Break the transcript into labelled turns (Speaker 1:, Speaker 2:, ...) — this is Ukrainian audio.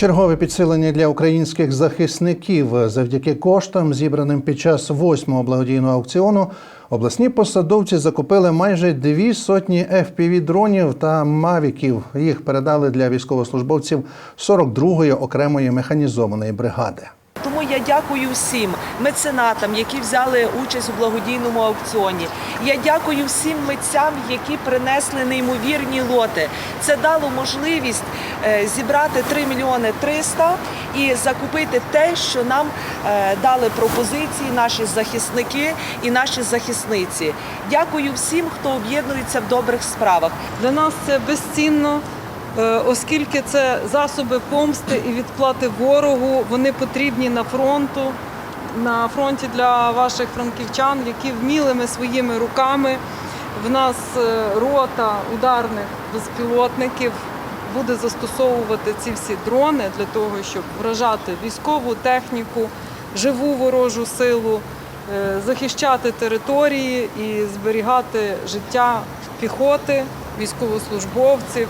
Speaker 1: Чергове підсилення для українських захисників завдяки коштам, зібраним під час восьмого благодійного аукціону, обласні посадовці закупили майже дві сотні fpv дронів та мавіків. Їх передали для військовослужбовців 42-ї окремої механізованої бригади.
Speaker 2: Тому я дякую всім меценатам, які взяли участь у благодійному аукціоні. Я дякую всім митцям, які принесли неймовірні лоти. Це дало можливість е, зібрати 3 мільйони 300 і закупити те, що нам е, дали пропозиції наші захисники і наші захисниці. Дякую всім, хто об'єднується в добрих справах.
Speaker 3: Для нас це безцінно, оскільки це засоби помсти і відплати ворогу. Вони потрібні на фронту, на фронті для ваших франківчан, які вмілими своїми руками. В нас е, рота ударних безпілотників буде застосовувати ці всі дрони для того, щоб вражати військову техніку, живу ворожу силу, е, захищати території і зберігати життя піхоти, військовослужбовців.